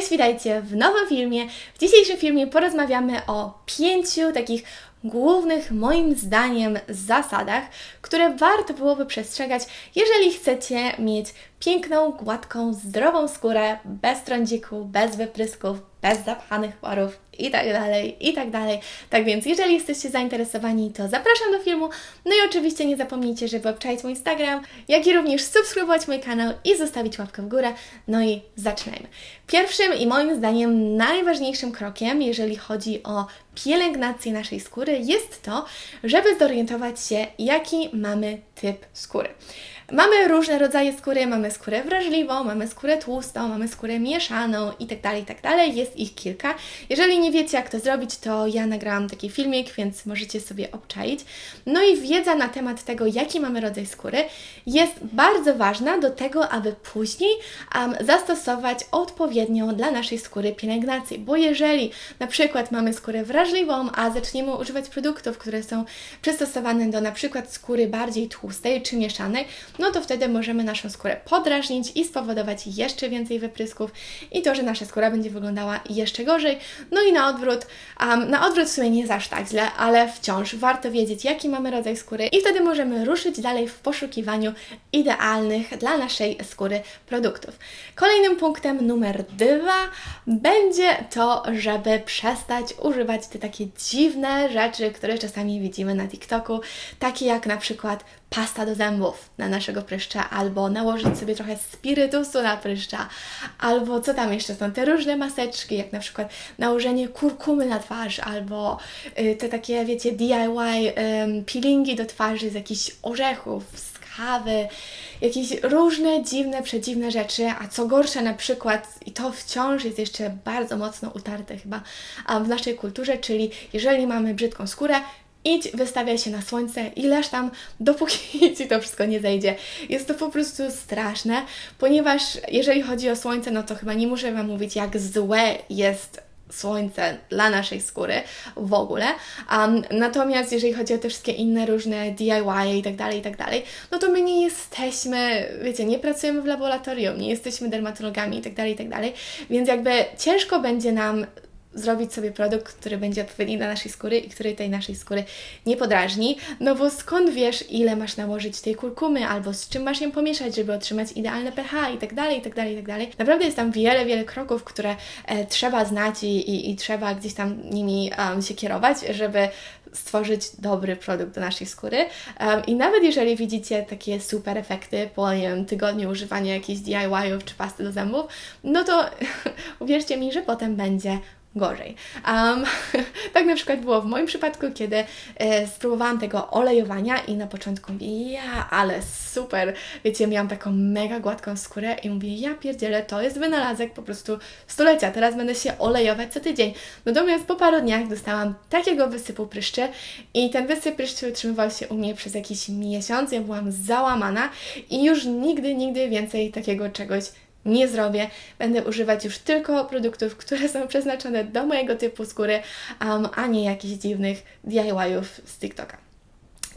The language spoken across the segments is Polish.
Cześć, witajcie w nowym filmie. W dzisiejszym filmie porozmawiamy o pięciu takich głównych, moim zdaniem, zasadach, które warto byłoby przestrzegać, jeżeli chcecie mieć piękną, gładką, zdrową skórę, bez trądziku, bez wyprysków, bez zapchanych porów i tak dalej, i tak dalej. Tak więc, jeżeli jesteście zainteresowani, to zapraszam do filmu. No i oczywiście nie zapomnijcie, żeby obczaić mój Instagram, jak i również subskrybować mój kanał i zostawić łapkę w górę. No i zaczynajmy. Pierwszym i moim zdaniem najważniejszym krokiem, jeżeli chodzi o pielęgnację naszej skóry, jest to, żeby zorientować się, jaki mamy typ skóry. Mamy różne rodzaje skóry, mamy skórę wrażliwą, mamy skórę tłustą, mamy skórę mieszaną itd., tak itd. Tak jest ich kilka. Jeżeli nie wiecie, jak to zrobić, to ja nagrałam taki filmik, więc możecie sobie obczaić. No i wiedza na temat tego, jaki mamy rodzaj skóry, jest bardzo ważna do tego, aby później um, zastosować odpowiednią dla naszej skóry pielęgnację. Bo jeżeli na przykład mamy skórę wrażliwą, a zaczniemy używać produktów, które są przystosowane do na przykład skóry bardziej tłustej czy mieszanej, no to wtedy możemy naszą skórę podrażnić i spowodować jeszcze więcej wyprysków i to, że nasza skóra będzie wyglądała jeszcze gorzej. No i na odwrót, um, na odwrót w sumie nie jest aż tak źle, ale wciąż warto wiedzieć, jaki mamy rodzaj skóry i wtedy możemy ruszyć dalej w poszukiwaniu idealnych dla naszej skóry produktów. Kolejnym punktem numer dwa będzie to, żeby przestać używać te takie dziwne rzeczy, które czasami widzimy na TikToku, takie jak na przykład pasta do zębów na naszego pryszcza, albo nałożyć sobie trochę spirytusu na pryszcza, albo co tam jeszcze są, te różne maseczki, jak na przykład nałożenie kurkumy na twarz, albo y, te takie, wiecie, DIY peelingi do twarzy z jakichś orzechów, z kawy, jakieś różne dziwne, przedziwne rzeczy, a co gorsze na przykład, i to wciąż jest jeszcze bardzo mocno utarte chyba w naszej kulturze, czyli jeżeli mamy brzydką skórę, idź, wystawiaj się na słońce i leż tam, dopóki Ci to wszystko nie zejdzie. Jest to po prostu straszne, ponieważ jeżeli chodzi o słońce, no to chyba nie muszę Wam mówić, jak złe jest słońce dla naszej skóry w ogóle. Um, natomiast jeżeli chodzi o te wszystkie inne różne DIY i tak dalej, i tak dalej, no to my nie jesteśmy, wiecie, nie pracujemy w laboratorium, nie jesteśmy dermatologami i tak dalej, i tak dalej, więc jakby ciężko będzie nam zrobić sobie produkt, który będzie odpowiedni dla naszej skóry i który tej naszej skóry nie podrażni, no bo skąd wiesz, ile masz nałożyć tej kurkumy, albo z czym masz ją pomieszać, żeby otrzymać idealne pH i tak dalej, i tak dalej, i tak dalej. Naprawdę jest tam wiele, wiele kroków, które e, trzeba znać i, i, i, trzeba gdzieś tam nimi um, się kierować, żeby stworzyć dobry produkt do naszej skóry. Um, I nawet jeżeli widzicie takie super efekty po nie wiem, tygodniu używania jakichś DIY-ów czy pasty do zębów, no to uwierzcie mi, że potem będzie gorzej. Um, tak na przykład było w moim przypadku, kiedy e, spróbowałam tego olejowania i na początku mówię, ja, ale super, wiecie, miałam taką mega gładką skórę i mówię, ja pierdzielę, to jest wynalazek po prostu stulecia, teraz będę się olejować co tydzień. Natomiast po paru dniach dostałam takiego wysypu pryszczy i ten wysyp pryszczy utrzymywał się u mnie przez jakiś miesiąc, ja byłam załamana i już nigdy, nigdy więcej takiego czegoś nie zrobię. Będę używać już tylko produktów, które są przeznaczone do mojego typu skóry, um, a nie jakichś dziwnych DIY-ów z TikToka.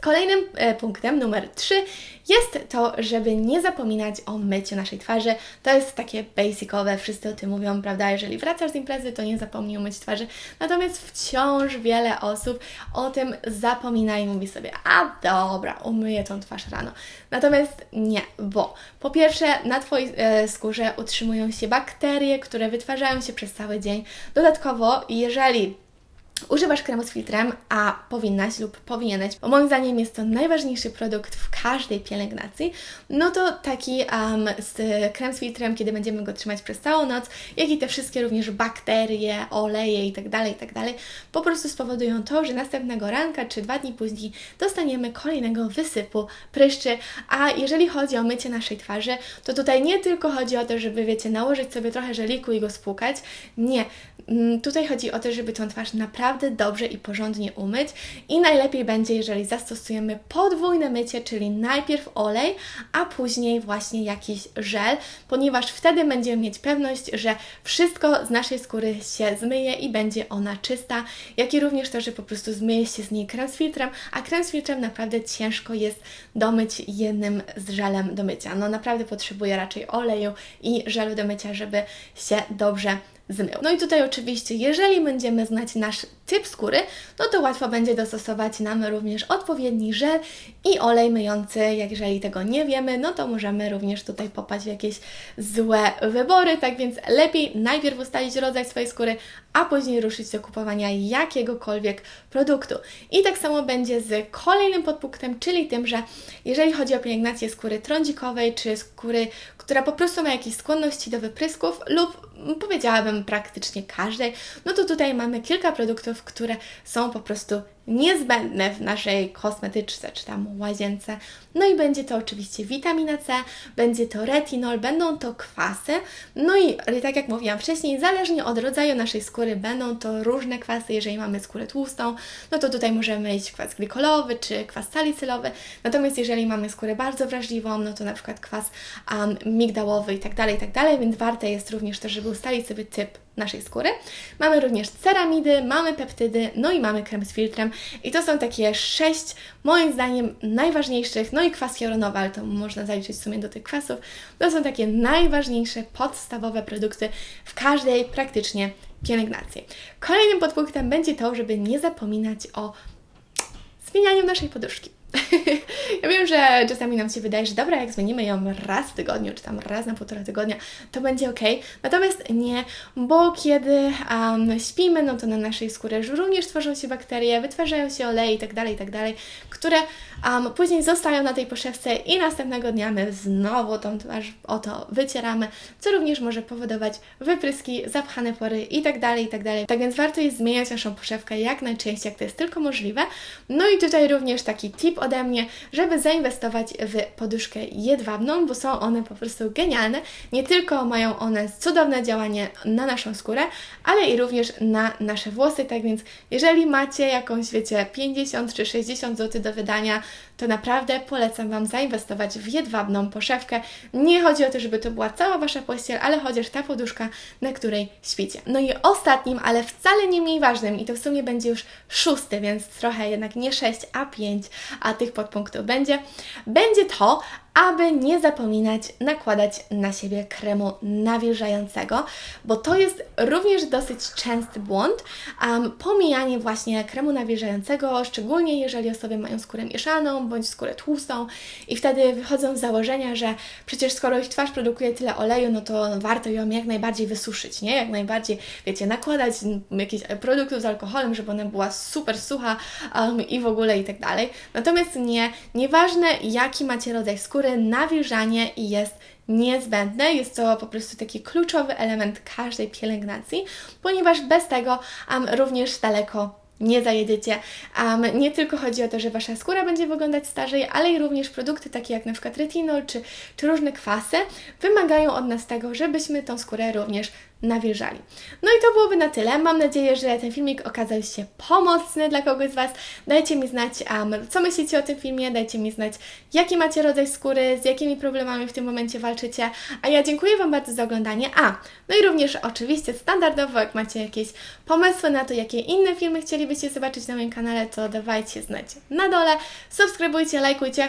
Kolejnym e, punktem, numer 3, jest to, żeby nie zapominać o myciu naszej twarzy. To jest takie basicowe, wszyscy o tym mówią, prawda? Jeżeli wracasz z imprezy, to nie zapomnij umyć twarzy. Natomiast wciąż wiele osób o tym zapomina i mówi sobie, a dobra, umyję tą twarz rano. Natomiast nie, bo po pierwsze na Twojej e, skórze utrzymują się bakterie, które wytwarzają się przez cały dzień. Dodatkowo, jeżeli używasz kremu z filtrem, a powinnaś lub powinieneś, bo moim zdaniem jest to najważniejszy produkt w każdej pielęgnacji, no to taki um, z krem z filtrem, kiedy będziemy go trzymać przez całą noc, jak i te wszystkie również bakterie, oleje itd., tak itd., tak po prostu spowodują to, że następnego ranka czy dwa dni później dostaniemy kolejnego wysypu pryszczy, a jeżeli chodzi o mycie naszej twarzy, to tutaj nie tylko chodzi o to, żeby, wiecie, nałożyć sobie trochę żeliku i go spłukać, nie, mm, tutaj chodzi o to, żeby tą twarz naprawdę naprawdę dobrze i porządnie umyć i najlepiej będzie, jeżeli zastosujemy podwójne mycie, czyli najpierw olej, a później właśnie jakiś żel, ponieważ wtedy będziemy mieć pewność, że wszystko z naszej skóry się zmyje i będzie ona czysta, jak i również to, że po prostu zmyje się z niej krem z filtrem, a krem z filtrem naprawdę ciężko jest domyć jednym z żelem do mycia. No naprawdę potrzebuje raczej oleju i żelu do mycia, żeby się dobrze zmył. No i tutaj oczywiście, jeżeli będziemy znać nasz typ skóry, no to łatwo będzie dostosować nam również odpowiedni żel i olej myjący. Jak jeżeli tego nie wiemy, no to możemy również tutaj popaść w jakieś złe wybory, tak więc lepiej najpierw ustalić rodzaj swojej skóry, a później ruszyć do kupowania jakiegokolwiek produktu. I tak samo będzie z kolejnym podpunktem, czyli tym, że jeżeli chodzi o pielęgnację skóry trądzikowej, czy skóry, która po prostu ma jakieś skłonności do wyprysków lub powiedziałabym praktycznie każdej, no to tutaj mamy kilka produktów, które są po prostu niezbędne w naszej kosmetyczce czy tam łazience. No i będzie to oczywiście witamina C, będzie to retinol, będą to kwasy. No i tak jak mówiłam wcześniej, zależnie od rodzaju naszej skóry będą to różne kwasy. Jeżeli mamy skórę tłustą, no to tutaj możemy mieć kwas glikolowy czy kwas salicylowy. Natomiast jeżeli mamy skórę bardzo wrażliwą, no to na przykład kwas um, migdałowy i tak dalej, i tak dalej, więc warte jest również też, żeby ustalić sobie typ naszej skóry. Mamy również ceramidy, mamy peptydy, no i mamy krem z filtrem. I to są takie sześć, moim zdaniem, najważniejszych, no i kwas hialuronowy, ale to można zaliczyć w sumie do tych kwasów. To są takie najważniejsze, podstawowe produkty w każdej praktycznie pielęgnacji. Kolejnym podpunktem będzie to, żeby nie zapominać o zmienianiu naszej poduszki. ja wiem, że czasami nam się wydaje, że dobra, jak zmienimy ją raz w tygodniu, czy tam raz na półtora tygodnia, to będzie ok. Natomiast nie, bo kiedy um, śpimy, no to na naszej skórze również tworzą się bakterie, wytwarzają się oleje itd., itd., które um, później zostają na tej poszewce i następnego dnia my znowu tą twarz oto wycieramy, co również może powodować wypryski, zapchane pory itd., itd. Tak więc warto jest zmieniać naszą poszewkę jak najczęściej, jak to jest tylko możliwe. No i tutaj również taki tip ode mnie, żeby zainwestować w poduszkę jedwabną, bo są one po prostu genialne. Nie tylko mają one cudowne działanie na naszą skórę, ale i również na nasze włosy. Tak więc, jeżeli macie jakąś, wiecie, 50 czy 60 zł do wydania, to naprawdę polecam Wam zainwestować w jedwabną poszewkę. Nie chodzi o to, żeby to była cała Wasza pościel, ale chociaż ta poduszka, na której śpicie. No i ostatnim, ale wcale nie mniej ważnym, i to w sumie będzie już szósty, więc trochę jednak nie 6, a 5, a tych podpunktów będzie, będzie to, aby nie zapominać nakładać na siebie kremu nawilżającego, bo to jest również dosyć częsty błąd. Um, pomijanie właśnie kremu nawilżającego, szczególnie jeżeli osoby mają skórę mieszaną bądź skórę tłustą i wtedy wychodzą z założenia, że przecież skoro ich twarz produkuje tyle oleju, no to warto ją jak najbardziej wysuszyć, nie? Jak najbardziej, wiecie, nakładać jakiś produktów z alkoholem, żeby ona była super sucha um, i w ogóle i tak dalej. Natomiast nie, nieważne jaki macie rodzaj skóry, nawilżanie jest niezbędne. Jest to po prostu taki kluczowy element każdej pielęgnacji, ponieważ bez tego um, również daleko nie zajedziecie. Um, nie tylko chodzi o to, że Wasza skóra będzie wyglądać starzej, ale i również produkty takie jak na przykład retinol czy, czy różne kwasy wymagają od nas tego, żebyśmy tą skórę również nawilżali. No i to byłoby na tyle. Mam nadzieję, że ten filmik okazał się pomocny dla kogoś z Was. Dajcie mi znać, um, co myślicie o tym filmie, dajcie mi znać, jaki macie rodzaj skóry, z jakimi problemami w tym momencie walczycie. A ja dziękuję Wam bardzo za oglądanie. A, no i również oczywiście standardowo, jak macie jakieś pomysły na to, jakie inne filmy chcielibyście zobaczyć na moim kanale, to dawajcie znać na dole. Subskrybujcie, lajkujcie,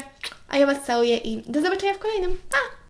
a ja Was całuję i do zobaczenia w kolejnym. Pa!